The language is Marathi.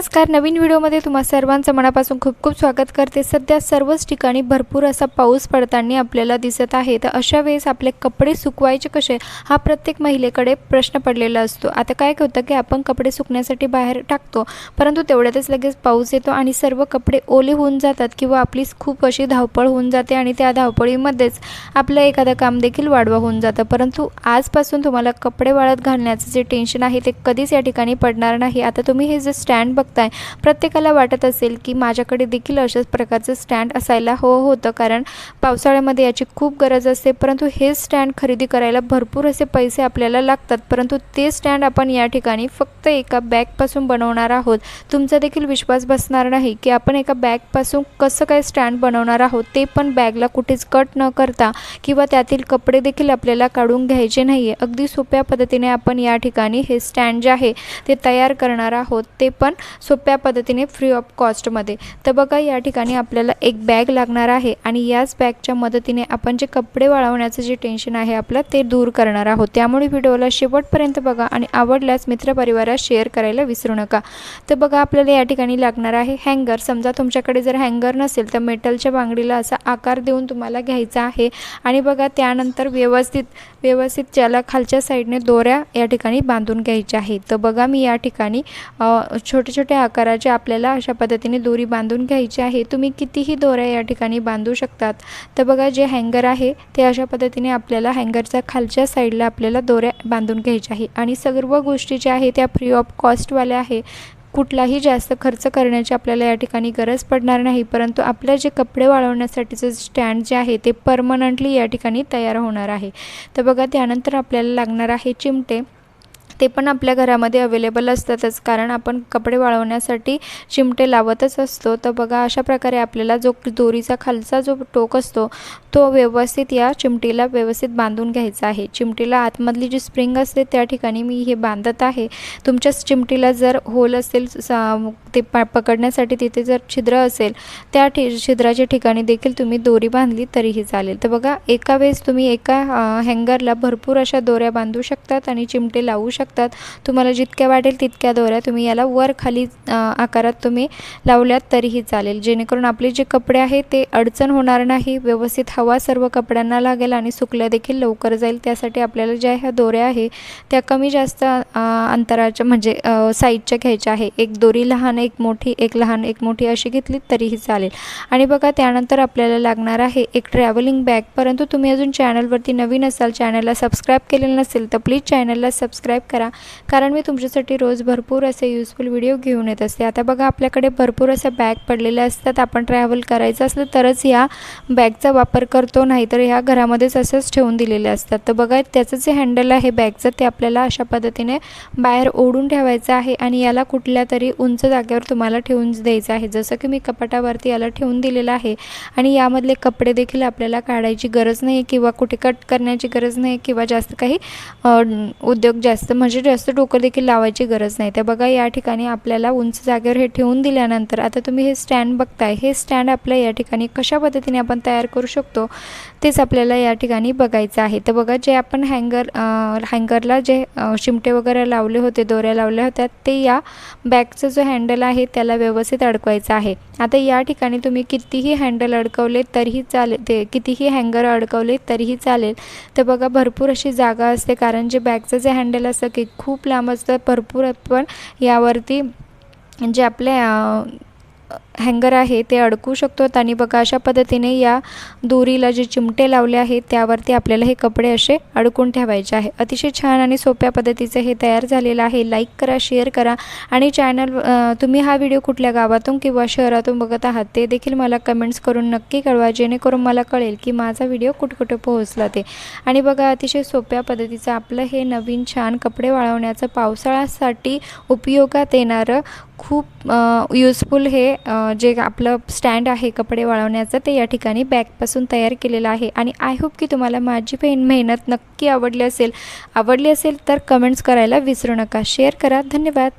नमस्कार नवीन व्हिडिओमध्ये तुम्हा सर्वांचं मनापासून खूप खूप स्वागत करते. सध्या सर्वच ठिकाणी भरपूर असा पाऊस पडताना आपल्याला दिसत आहे. तर अशा वेळेस आपले कपडे सुकवायचे कसे हा प्रत्येक महिलेकडे प्रश्न पडलेला असतो. आता काय होतं की आपण कपडे सुकण्यासाठी बाहेर टाकतो परंतु तेवढ्यातच लगेच पाऊस येतो आणि सर्व कपडे ओले होऊन जातात किंवा आपली खूप अशी धावपळ होऊन जाते आणि त्या धावपळीमध्येच आपलं एखादं काम देखील वाढवा होऊन जातं. परंतु आजपासून तुम्हाला कपडे वाळत घालण्याचं जे टेन्शन आहे ते कधीच या ठिकाणी पडणार नाही. आता तुम्ही हे जे स्टँड बघताय प्रत्येकाला वाटत असेल की माझ्याकडे देखील अशाच प्रकारचं स्टँड असायला हवं होतं कारण पावसाळ्यामध्ये याची खूप गरज असते. परंतु हे स्टँड खरेदी करायला भरपूर असे पैसे आपल्याला लागतात. परंतु ते स्टँड आपण या ठिकाणी फक्त एका बॅगपासून बनवणार आहोत. तुमचा देखील विश्वास बसणार नाही की आपण एका बॅगपासून कसं काय स्टँड बनवणार आहोत ते पण बॅगला कुठेच कट न करता किंवा त्यातील कपडे देखील आपल्याला काढून घ्यायचे नाही आहे अगदी सोप्या पद्धतीने आपण या ठिकाणी हे स्टँड जे आहे ते तयार करणार आहोत. ते पण सोप्या पद्धतीने फ्री ऑफ कॉस्टमध्ये तर बघा या ठिकाणी आपल्याला एक बॅग लागणार आहे आणि याच बॅगच्या मदतीने आपण जे कपडे वाळवण्याचं जे टेन्शन आहे आपलं ते दूर करणार आहोत. त्यामुळे व्हिडिओला शेवटपर्यंत बघा आणि आवडल्यास मित्रपरिवारात शेअर करायला विसरू नका. तर बघा आपल्याला या ठिकाणी लागणार आहे हँगर समजा तुमच्याकडे जर हँगर नसेल तर मेटलच्या बांगडीला असा आकार देऊन तुम्हाला घ्यायचा आहे. आणि बघा त्यानंतर व्यवस्थित व्यवस्थित ज्याला खालच्या साईडने दोऱ्या या ठिकाणी बांधून घ्यायच्या आहेत. तर बघा मी या ठिकाणी छोटे छोटे आकाराचे आपल्याला अशा पद्धतीने दोरी बांधून घ्यायची आहे. तुम्ही कितीही दोऱ्या या ठिकाणी बांधू शकतात. तर बघा जे हँगर आहे ते अशा पद्धतीने आपल्याला हँगरच्या खालच्या साईडला आपल्याला दोऱ्या बांधून घ्यायच्या आहे. आणि सर्व गोष्टी ज्या आहे त्या फ्री ऑफ कॉस्टवाल्या आहे. कुठलाही जास्त खर्च करण्याची आपल्याला या ठिकाणी गरज पडणार नाही. परंतु आपलं जे कपडे वाळवण्यासाठीचं स्टँड जे आहे ते परमनंटली या ठिकाणी तयार होणार आहे. तर बघा त्यानंतर आपल्याला लागणार आहे चिमटे. ते पण आपल्या घरामध्ये अवेलेबल असतातच. कारण आपण कपडे वाळवण्यासाठी चिमटे लावतच असतो. तर बघा अशा प्रकारे आपल्याला जो दोरीचा खालचा जो टोक असतो तो व्यवस्थित या चिमटीला व्यवस्थित बांधून घ्यायचा आहे. चिमटीला आतमधली जी स्प्रिंग असते त्या ठिकाणी मी हे बांधत आहे. तुमच्या चिमटीला जर होल असेल ते प पकडण्यासाठी तिथे जर छिद्र असेल त्या ठि छिद्राच्या ठिकाणी देखील तुम्ही दोरी बांधली तरीही चालेल. तर बघा एका वेळेस तुम्ही एका हँगरला भरपूर अशा दोऱ्या बांधू शकतात आणि चिमटे लावू शकतात तुम्हाला जितक्या वाटेल तितक्या दोऱ्या तुम्ही याला वर खाली आकारात तुम्ही लावल्यात तरीही चालेल. जेणेकरून आपले जे कपडे आहे ते अडचण होणार नाही व्यवस्थित हवा सर्व कपड्यांना लागेल आणि सुकल्या देखील लवकर जाईल. त्यासाठी आपल्याला ज्या ह्या दोऱ्या आहे त्या कमी जास्त अंतराच्या म्हणजे साईजच्या घ्यायच्या आहे. एक दोरी लहान एक मोठी एक लहान एक मोठी अशी घेतली तरीही चालेल. आणि बघा त्यानंतर आपल्याला लागणार आहे एक ट्रॅव्हलिंग बॅग परंतु तुम्ही अजून चॅनलवरती नवीन असाल चॅनलला सबस्क्राईब केलेलं नसेल तर प्लीज चॅनलला सबस्क्राईब करा. कारण मी तुमच्यासाठी रोज भरपूर असे युजफुल व्हिडिओ घेऊन येत असते. आता बघा आपल्याकडे भरपूर असे बॅग पडलेले असतात. आपण ट्रॅव्हल करायचं असलं तरच ह्या बॅगचा वापर करतो. नाहीतर ह्या घरामध्येच असंच ठेवून दिलेले असतात. तर बघा त्याचं जे हँडल आहे बॅगचं ते आपल्याला अशा पद्धतीने बाहेर ओढून ठेवायचं आहे आणि याला कुठल्या तरी उंच जागेवर तुम्हाला ठेवून द्यायचं आहे. जसं की मी कपाटावरती याला ठेवून दिलेलं आहे आणि यामधले कपडे देखील आपल्याला काढायची गरज नाही किंवा कुठे कट करण्याची गरज नाही किंवा जास्त काही उद्योग जास्त म्हणजे म्हणजे जास्त डोकं देखील लावायची गरज नाही. तर बघा या ठिकाणी आपल्याला उंच जागेवर हे ठेवून दिल्यानंतर आता तुम्ही हे स्टँड बघताय. हे स्टँड आपल्या या ठिकाणी कशा पद्धतीने आपण तयार करू शकतो तेच आपल्याला या ठिकाणी बघायचं आहे. तर बघा जे आपण हँगर हँगरला जे शिमटे वगैरे लावले होते दोऱ्या लावल्या होत्या ते या बॅगचं जो हँडल आहे त्याला व्यवस्थित अडकवायचं आहे. आता या ठिकाणी तुम्ही कितीही हँडल अडकवले तरीही चालेल ते कितीही हँगर अडकवले तरीही चालेल. तर बघा भरपूर अशी जागा असते कारण जे बॅगचं जे हँडल असतं केक खूप लांब असतं. भरपूर आपण यावरती जे आपल्या हँगर आहे ते अडकू शकतो आणि बघा अशा पद्धतीने या दोरीला जे चिमटे लावले आहेत त्यावरती आपल्याला हे कपडे असे अडकून ठेवायचे आहे. अतिशय छान आणि सोप्या पद्धतीचं हे तयार झालेलं आहे. लाईक करा शेअर करा. आणि चॅनल तुम्ही हा व्हिडिओ कुठल्या गावातून किंवा शहरातून बघत आहात ते देखील मला कमेंट्स करून नक्की कळवा. जेणेकरून मला कळेल की माझा व्हिडिओ कुठकुठे पोहोचला ते. आणि बघा अतिशय सोप्या पद्धतीचं आपलं हे नवीन छान कपडे वाळवण्याचं पावसाळ्यासाठी उपयोगात येणारं खूप यूजफुल हे जे आपलं स्टँड आहे कपडे वाळवण्याचं ते या ठिकाणी बॅगपासून तयार केलेलं आहे. आणि आय होप की तुम्हाला माझी बहीण मेहनत नक्की आवडली असेल. आवडली असेल तर कमेंट्स करायला विसरू नका. शेअर करा. धन्यवाद.